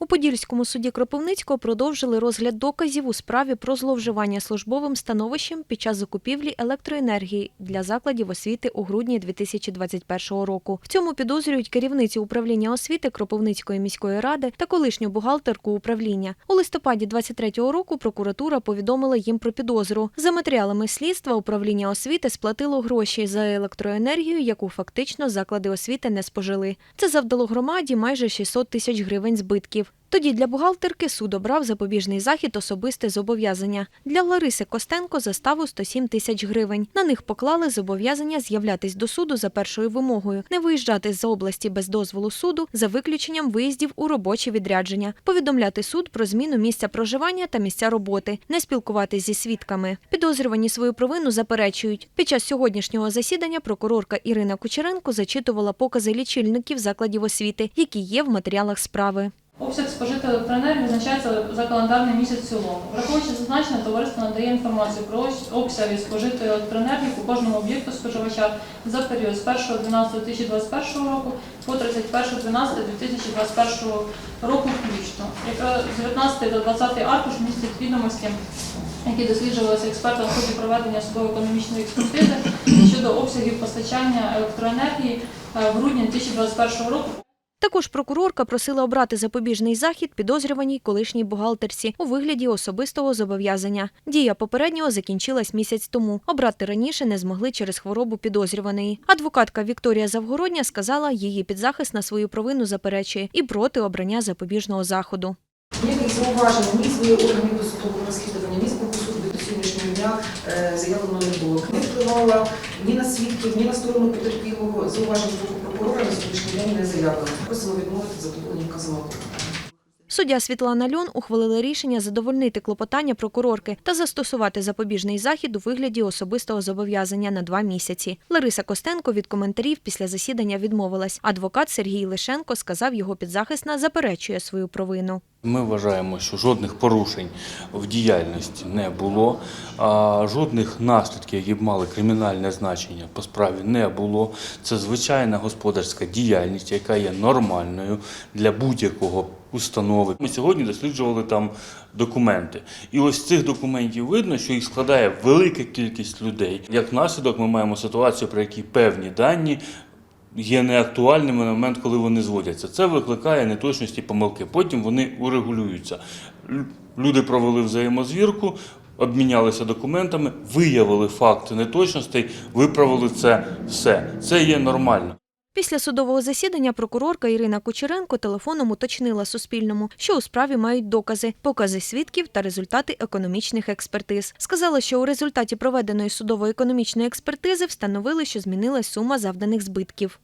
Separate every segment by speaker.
Speaker 1: У Подільському суді Кропивницького продовжили розгляд доказів у справі про зловживання службовим становищем під час закупівлі електроенергії для закладів освіти у грудні 2021 року. В цьому підозрюють керівниці управління освіти Кропивницької міської ради та колишню бухгалтерку управління. У листопаді 2023 року прокуратура повідомила їм про підозру. За матеріалами слідства управління освіти сплатило гроші за електроенергію, яку фактично заклади освіти не спожили. Це завдало громаді майже 600 тисяч гривень збитків. Тоді для бухгалтерки суд обрав запобіжний захід особисте зобов'язання. Для Лариси Костенко заставу 107 тисяч гривень. На них поклали зобов'язання з'являтись до суду за першою вимогою, не виїжджати з області без дозволу суду за виключенням виїздів у робочі відрядження, повідомляти суд про зміну місця проживання та місця роботи, не спілкуватись зі свідками. Підозрювані свою провину заперечують. Під час сьогоднішнього засідання прокурорка Ірина Кучеренко зачитувала покази лічильників закладів освіти, які є в матеріалах справи.
Speaker 2: Обсяг спожитої електроенергії визначається за календарний місяць в цілому. Враховуючи зазначене, товариство надає інформацію про обсяги спожитої електроенергії по кожному об'єкту споживача за період з 1.12.2021 року по 31.12.2021 року включно. Якраз з 19 до 20 аркуш містять відомості, які досліджувалися експертом в ході проведення судово-економічної експертизи щодо обсягів постачання електроенергії е, в грудні 2021 року.
Speaker 1: Також прокурорка просила обрати запобіжний захід підозрюваній колишній бухгалтерці у вигляді особистого зобов'язання. Дія попереднього закінчилась місяць тому. Обрати раніше не змогли через хворобу підозрюваної. Адвокатка Вікторія Завгородня сказала, її підзахист на свою провину заперечує і проти обрання запобіжного заходу.
Speaker 3: Ніяких зауважень ні з органів досудового розслідування, ні з боку суду до сьогоднішнього дня заявлено не було. Не впливала свідків, ні на сторону потерпілого. Зауважень з боку прокурора на сьогоднішній день не заявлено. Просимо відмовити задоволення вказаного.
Speaker 1: Суддя Світлана Льон ухвалила рішення задовольнити клопотання прокурорки та застосувати запобіжний захід у вигляді особистого зобов'язання на два місяці. Лариса Костенко від коментарів після засідання відмовилась. Адвокат Сергій Лишенко сказав, його підзахисна заперечує свою провину.
Speaker 4: Ми вважаємо, що жодних порушень в діяльності не було, жодних наслідків, які б мали кримінальне значення по справі, не було. Це звичайна господарська діяльність, яка є нормальною для будь-якого установи. Ми сьогодні досліджували там документи. І ось з цих документів видно, що їх складає велика кількість людей. Як наслідок, ми маємо ситуацію, при якій певні дані є неактуальними на момент, коли вони зводяться. Це викликає неточності помилки. Потім вони урегулюються. Люди провели взаємозвірку, обмінялися документами, виявили факти неточностей, виправили це все. Це є нормально.
Speaker 1: Після судового засідання прокурорка Ірина Кучеренко телефоном уточнила Суспільному, що у справі мають докази, покази свідків та результати економічних експертиз. Сказала, що у результаті проведеної судово-економічної експертизи встановили, що змінилась сума завданих збитків.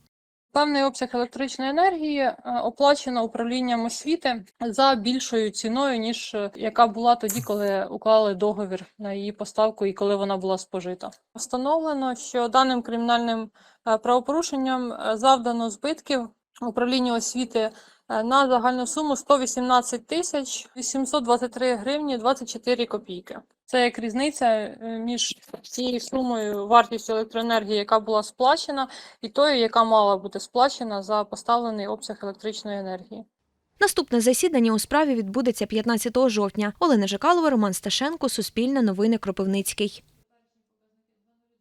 Speaker 2: Певний обсяг електричної енергії е, оплачено управлінням освіти за більшою ціною, ніж е, яка була тоді, коли уклали договір на її поставку і коли вона була спожита. Встановлено, що даним кримінальним е, правопорушенням завдано збитків управління освіти на загальну суму 118 тисяч 823 гривні 24 копійки. Це як різниця е, між цією сумою вартістю електроенергії, яка була сплачена, і тою, яка мала бути сплачена за поставлений обсяг електричної енергії.
Speaker 1: Наступне засідання у справі відбудеться 15 жовтня. Олена Жикалова, Роман Сташенко, Суспільне новини Кропивницький.